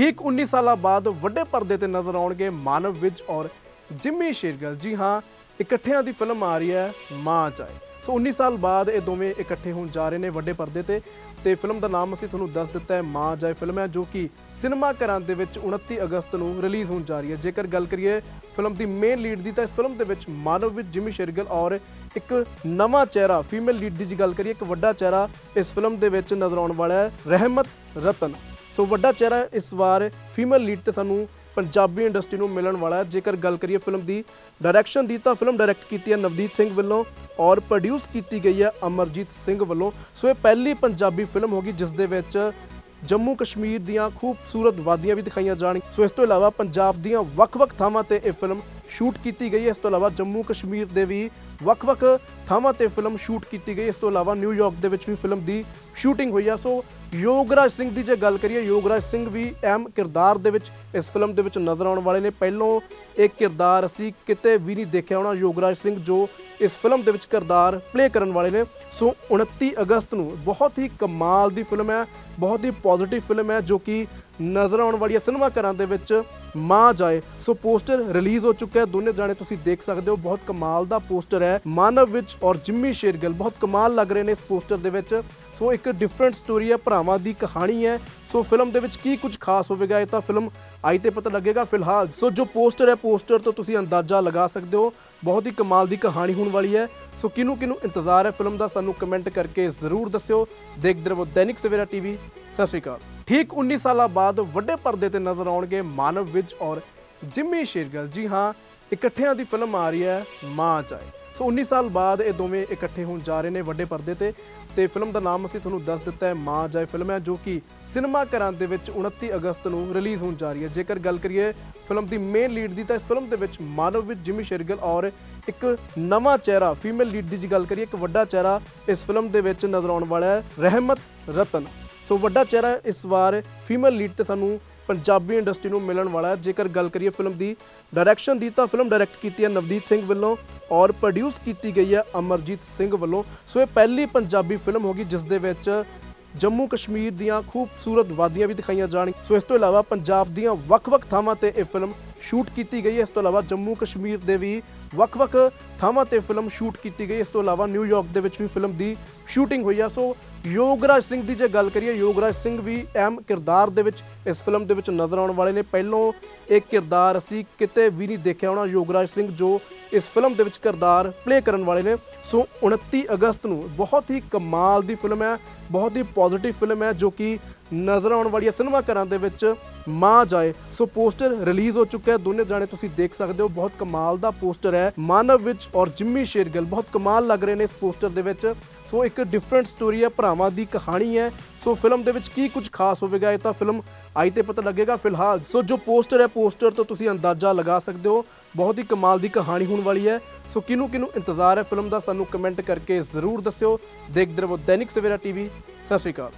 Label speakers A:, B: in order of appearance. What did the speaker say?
A: ਠੀਕ 19 ਸਾਲਾਂ ਬਾਅਦ ਵੱਡੇ ਪਰਦੇ ਤੇ ਨਜ਼ਰ ਆਉਣਗੇ ਮਾਨਵ ਵਿਜ ਔਰ ਜਿੰਮੀ ਸ਼ੇਰਗਲ। ਜੀ ਹਾਂ, ਇਕੱਠਿਆਂ ਦੀ ਫਿਲਮ ਆ ਰਹੀ ਹੈ ਮਾਂ ਚਾਏ ਸੋ 19 ਸਾਲ ਬਾਅਦ ਇਹ ਦੋਵੇਂ ਇਕੱਠੇ ਹੋਣ ਜਾ ਰਹੇ ਨੇ ਵੱਡੇ ਪਰਦੇ ਤੇ। ਤੇ ਫਿਲਮ ਦਾ ਨਾਮ ਅਸੀਂ ਤੁਹਾਨੂੰ ਦੱਸ ਦਿੱਤਾ ਹੈ, ਮਾਂ ਜਾਏ ਫਿਲਮ ਹੈ, ਜੋ ਕਿ ਸਿਨੇਮਾ ਘਰਾਂ ਦੇ ਵਿੱਚ 29 ਅਗਸਤ ਨੂੰ ਰਿਲੀਜ਼ ਹੋਣ ਜਾ ਰਹੀ ਹੈ। ਜੇਕਰ ਗੱਲ ਕਰੀਏ ਫਿਲਮ ਦੀ ਮੇਨ ਲੀਡ ਦੀ, ਤਾਂ ਇਸ ਫਿਲਮ ਦੇ ਵਿੱਚ ਮਾਨਵ ਵਿੱਚ ਜਿਮੀ ਸ਼ੇਰਗਲ ਔਰ ਇੱਕ ਨਵਾਂ ਚਿਹਰਾ ਫੀਮੇਲ ਲੀਡ ਦੀ ਜੇ ਗੱਲ ਕਰੀਏ, ਇੱਕ ਵੱਡਾ ਚਿਹਰਾ ਇਸ ਫਿਲਮ ਦੇ ਵਿੱਚ ਨਜ਼ਰ ਆਉਣ ਵਾਲਾ ਹੈ, ਰਹਿਮਤ ਰਤਨ। ਸੋ ਵੱਡਾ ਚਿਹਰਾ ਇਸ ਵਾਰ ਫੀਮੇਲ ਲੀਡ ਤੇ ਸਾਨੂੰ ਪੰਜਾਬੀ ਇੰਡਸਟਰੀ ਨੂੰ ਮਿਲਣ ਵਾਲਾ ਹੈ। ਜੇਕਰ ਗੱਲ ਕਰੀਏ ਫਿਲਮ ਦੀ ਡਾਇਰੈਕਸ਼ਨ ਦੀ ਤਾਂ ਫਿਲਮ ਡਾਇਰੈਕਟ ਕੀਤੀ ਹੈ ਨਵਦੀਪ ਸਿੰਘ ਵੱਲੋਂ ਔਰ ਪ੍ਰੋਡਿਊਸ ਕੀਤੀ ਗਈ ਹੈ ਅਮਰਜੀਤ ਸਿੰਘ ਵੱਲੋਂ। ਸੋ ਇਹ ਪਹਿਲੀ ਪੰਜਾਬੀ ਫਿਲਮ ਹੋਗੀ ਜਿਸ ਦੇ ਵਿੱਚ ਜੰਮੂ ਕਸ਼ਮੀਰ ਦੀਆਂ ਖੂਬਸੂਰਤ ਵਾਦੀਆਂ ਵੀ ਦਿਖਾਈਆਂ ਜਾਣਗੀਆਂ ਸੋ ਇਸ ਤੋਂ ਇਲਾਵਾ ਪੰਜਾਬ ਦੀਆਂ ਵੱਖ-ਵੱਖ ਥਾਵਾਂ ਤੇ ਇਹ ਫਿਲਮ ਸ਼ੂਟ ਕੀਤੀ ਗਈ ਹੈ। ਇਸ ਤੋਂ ਇਲਾਵਾ ਜੰਮੂ ਕਸ਼ਮੀਰ ਦੇ ਵੀ ਵੱਖ-ਵੱਖ ਥਾਵਾਂ ਤੇ ਫਿਲਮ ਸ਼ੂਟ ਕੀਤੀ ਗਈ ਇਸ ਤੋਂ ਇਲਾਵਾ ਨਿਊਯਾਰਕ ਦੇ ਵਿੱਚ ਵੀ ਫਿਲਮ ਦੀ ਸ਼ੂਟਿੰਗ ਹੋਈ ਹੈ। ਸੋ ਯੋਗਰਾਜ ਸਿੰਘ ਦੀ ਜੇ ਗੱਲ ਕਰੀਏ, ਯੋਗਰਾਜ ਸਿੰਘ ਵੀ ਅਹਿਮ ਕਿਰਦਾਰ ਦੇ ਵਿੱਚ ਇਸ ਫਿਲਮ ਦੇ ਵਿੱਚ ਨਜ਼ਰ ਆਉਣ ਵਾਲੇ ਨੇ। ਪਹਿਲੋਂ ਇਹ ਕਿਰਦਾਰ ਅਸੀਂ ਕਿਤੇ ਵੀ ਨਹੀਂ ਦੇਖਿਆ ਹੋਣਾ। ਯੋਗਰਾਜ ਸਿੰਘ ਜੋ ਇਸ ਫਿਲਮ ਦੇ ਵਿੱਚ ਕਿਰਦਾਰ ਪਲੇ ਕਰਨ ਵਾਲੇ ਨੇ। ਸੋ 29 ਅਗਸਤ ਨੂੰ ਬਹੁਤ ਹੀ ਕਮਾਲ ਦੀ ਫਿਲਮ ਹੈ। ਬਹੁਤ ਹੀ ਪੋਜ਼ਿਟਿਵ ਫਿਲਮ ਹੈ ਜੋ ਕਿ ਨਜ਼ਰ ਆਉਣ ਵਾਲੀ ਹੈ। ਸਿਨੇਮਾ ਘਰਾਂ ਦੇ ਵਿੱਚ ਮਾਂ ਜਾਏ, ਸੋ ਪੋਸਟਰ ਰਿਲੀਜ਼ ਹੋ ਚੁੱਕਾ ਹੈ। ਦੋਨੇ ਜਾਣੇ ਤੁਸੀਂ ਦੇਖ ਸਕਦੇ ਹੋ, ਬਹੁਤ ਕਮਾਲ ਦਾ ਪੋਸਟਰ ਹੈ। ਮਾਨਵ ਵਿੱਚ ਔਰ ਜਿੰਮੀ ਸ਼ੇਰਗਿੱਲ ਬਹੁਤ ਕਮਾਲ ਲੱਗ ਰਹੇ ਨੇ ਇਸ ਪੋਸਟਰ ਦੇ ਵਿੱਚ। ਸੋ ਇੱਕ ਡਿਫਰੈਂਟ ਸਟੋਰੀ ਹੈ, ਭਰਾਵਾਂ ਦੀ ਕਹਾਣੀ ਹੈ। ਸੋ ਫਿਲਮ ਦੇ ਵਿੱਚ ਕੀ ਕੁਝ ਖਾਸ ਹੋਵੇਗਾ, ਇਹ ਤਾਂ ਫਿਲਮ ਆਈ ਤੇ ਪਤਾ ਲੱਗੇਗਾ ਫਿਲਹਾਲ। ਸੋ ਜੋ ਪੋਸਟਰ ਹੈ, ਪੋਸਟਰ ਤੋਂ ਤੁਸੀਂ ਅੰਦਾਜ਼ਾ ਲਗਾ ਸਕਦੇ ਹੋ, ਬਹੁਤ ਹੀ ਕਮਾਲ ਦੀ ਕਹਾਣੀ ਹੋਣ ਵਾਲੀ ਹੈ। ਸੋ ਕਿਹਨੂੰ ਕਿਹਨੂੰ ਇੰਤਜ਼ਾਰ ਹੈ ਫਿਲਮ ਦਾ, ਸਾਨੂੰ ਕਮੈਂਟ ਕਰਕੇ ਜ਼ਰੂਰ ਦੱਸਿਓ। ਦੇਖਦੇ ਰਹੋ ਦੈਨਿਕ ਸਵੇਰਾ ਟੀਵੀ ਸਤਿ ਸ਼੍ਰੀ ਅਕਾਲ। ਠੀਕ 19 ਸਾਲਾਂ ਬਾਅਦ ਵੱਡੇ ਪਰਦੇ ਤੇ ਨਜ਼ਰ ਆਉਣਗੇ ਮਾਨਵ ਵਿਜ ਔਰ ਜਿੰਮੀ ਸ਼ੇਰਗਲ। ਜੀ ਹਾਂ, ਇਕੱਠਿਆਂ ਦੀ ਫਿਲਮ ਆ ਰਹੀ ਹੈ ਮਾਂ ਚਾਏ ਸੋ 19 ਸਾਲ ਬਾਅਦ ਇਹ ਦੋਵੇਂ ਇਕੱਠੇ ਹੋਣ ਜਾ ਰਹੇ ਨੇ ਵੱਡੇ ਪਰਦੇ ਤੇ। ਤੇ ਫਿਲਮ ਦਾ ਨਾਮ ਅਸੀਂ ਤੁਹਾਨੂੰ ਦੱਸ ਦਿੱਤਾ ਹੈ ਮਾਂ ਜਾਏ ਫਿਲਮ ਹੈ, ਜੋ ਕਿ ਸਿਨੇਮਾ ਘਰਾਂ ਦੇ ਵਿੱਚ 29 ਅਗਸਤ ਨੂੰ ਰਿਲੀਜ਼ ਹੋਣ ਜਾ ਰਹੀ ਹੈ। ਜੇਕਰ ਗੱਲ ਕਰੀਏ ਫਿਲਮ ਦੀ ਮੇਨ ਲੀਡ ਦੀ, ਤਾਂ ਇਸ ਫਿਲਮ ਦੇ ਵਿੱਚ ਮਾਨਵ ਵਿੱਚ ਜਿਮੀ ਸ਼ੇਰਗਲ ਔਰ ਇੱਕ ਨਵਾਂ ਚਿਹਰਾ ਫੀਮੇਲ ਲੀਡ ਦੀ ਜੇ ਗੱਲ ਕਰੀਏ, ਇੱਕ ਵੱਡਾ ਚਿਹਰਾ ਇਸ ਫਿਲਮ ਦੇ ਵਿੱਚ ਨਜ਼ਰ ਆਉਣ ਵਾਲਾ ਹੈ, ਰਹਿਮਤ ਰਤਨ। ਸੋ ਵੱਡਾ ਚਿਹਰਾ ਇਸ ਵਾਰ ਫੀਮੇਲ ਲੀਡ ਤੇ ਸਾਨੂੰ ਪੰਜਾਬੀ ਇੰਡਸਟਰੀ ਨੂੰ ਮਿਲਣ ਵਾਲਾ ਜੇਕਰ ਗੱਲ ਕਰੀਏ ਫਿਲਮ ਦੀ ਡਾਇਰੈਕਸ਼ਨ ਦੀ ਤਾਂ ਫਿਲਮ ਡਾਇਰੈਕਟ ਕੀਤੀ ਹੈ ਨਵਦੀਪ ਸਿੰਘ ਵੱਲੋਂ ਔਰ ਪ੍ਰੋਡਿਊਸ ਕੀਤੀ ਗਈ ਹੈ ਅਮਰਜੀਤ ਸਿੰਘ ਵੱਲੋਂ। ਸੋ ਇਹ ਪਹਿਲੀ ਪੰਜਾਬੀ ਫਿਲਮ ਹੋਗੀ ਜਿਸ ਦੇ ਵਿੱਚ ਜੰਮੂ ਕਸ਼ਮੀਰ ਦੀਆਂ ਖੂਬਸੂਰਤ ਵਾਦੀਆਂ ਵੀ ਦਿਖਾਈਆਂ ਜਾਣ। ਸੋ ਇਸ ਤੋਂ ਇਲਾਵਾ ਪੰਜਾਬ ਦੀਆਂ ਵੱਖ-ਵੱਖ ਥਾਵਾਂ ਤੇ ਇਹ ਫਿਲਮ ਸ਼ੂਟ ਕੀਤੀ ਗਈ ਹੈ। ਇਸ ਤੋਂ ਇਲਾਵਾ ਜੰਮੂ ਕਸ਼ਮੀਰ ਦੇ ਵੀ ਵੱਖ-ਵੱਖ ਥਾਵਾਂ ਤੇ ਫਿਲਮ ਸ਼ੂਟ ਕੀਤੀ ਗਈ। ਇਸ ਤੋਂ ਇਲਾਵਾ ਨਿਊਯਾਰਕ ਦੇ ਵਿੱਚ ਵੀ ਫਿਲਮ ਦੀ ਸ਼ੂਟਿੰਗ ਹੋਈ ਆ। ਸੋ ਯੋਗਰਾਜ ਸਿੰਘ ਦੀ ਜੇ ਗੱਲ ਕਰੀਏ, ਯੋਗਰਾਜ ਸਿੰਘ ਵੀ ਅਹਿਮ ਕਿਰਦਾਰ ਦੇ ਵਿੱਚ ਇਸ ਫਿਲਮ ਦੇ ਵਿੱਚ ਨਜ਼ਰ ਆਉਣ ਵਾਲੇ ਨੇ। ਪਹਿਲੋਂ ਇਹ ਕਿਰਦਾਰ ਅਸੀਂ ਕਿਤੇ ਵੀ ਨਹੀਂ ਦੇਖਿਆ ਹੋਣਾ, ਯੋਗਰਾਜ ਸਿੰਘ ਜੋ ਇਸ ਫਿਲਮ ਦੇ ਵਿੱਚ ਕਿਰਦਾਰ ਪਲੇ ਕਰਨ ਵਾਲੇ ਨੇ। ਸੋ 29 ਅਗਸਤ ਨੂੰ ਬਹੁਤ ਹੀ ਕਮਾਲ ਦੀ ਫਿਲਮ ਹੈ, ਬਹੁਤ ਹੀ ਪੋਜ਼ਿਟਿਵ ਫਿਲਮ ਹੈ ਜੋ ਕਿ ਨਜ਼ਰ ਆਉਣ ਵਾਲੀ ਹੈ। ਸਿਨੇਮਾ ਘਰਾਂ ਦੇ ਵਿੱਚ ਮਾਂ ਜਾਏ। ਸੋ ਪੋਸਟਰ ਰਿਲੀਜ਼ ਹੋ ਚੁੱਕਾ ਹੈ, ਦੋਨੇ ਜਾਣੇ ਤੁਸੀਂ ਦੇਖ ਸਕਦੇ ਹੋ, ਬਹੁਤ ਕਮਾਲ ਦਾ ਪੋਸਟਰ ਹੈ। ਮਾਨਵ ਵਿੱਚ ਔਰ ਜਿੰਮੀ ਸ਼ੇਰਗਿੱਲ ਬਹੁਤ ਕਮਾਲ ਲੱਗ ਰਹੇ ਨੇ ਇਸ ਪੋਸਟਰ ਦੇ ਵਿੱਚ। ਸੋ ਇੱਕ ਡਿਫਰੈਂਟ ਸਟੋਰੀ ਹੈ, ਭਰਾਵਾਂ ਦੀ ਕਹਾਣੀ ਹੈ। ਸੋ ਫਿਲਮ ਦੇ ਵਿੱਚ ਕੀ ਕੁਝ ਖਾਸ ਹੋਵੇਗਾ, ਇਹ ਤਾਂ ਫਿਲਮ ਆਈ ਤੇ ਪਤਾ ਲੱਗੇਗਾ ਫਿਲਹਾਲ। ਸੋ ਜੋ ਪੋਸਟਰ ਹੈ, ਪੋਸਟਰ ਤੋਂ ਤੁਸੀਂ ਅੰਦਾਜ਼ਾ ਲਗਾ ਸਕਦੇ ਹੋ। ਬਹੁਤ ਹੀ ਕਮਾਲ ਦੀ ਕਹਾਣੀ ਹੋਣ ਵਾਲੀ ਹੈ। ਸੋ ਕਿਹਨੂੰ ਕਿਹਨੂੰ ਇੰਤਜ਼ਾਰ ਹੈ ਫਿਲਮ ਦਾ, ਸਾਨੂੰ ਕਮੈਂਟ ਕਰਕੇ ਜ਼ਰੂਰ ਦੱਸਿਓ। ਦੇਖਦੇ ਰਹੋ ਦੈਨਿਕ ਸਵੇਰਾ ਟੀਵੀ ਸਤਿ ਸ਼੍ਰੀ ਅਕਾਲ।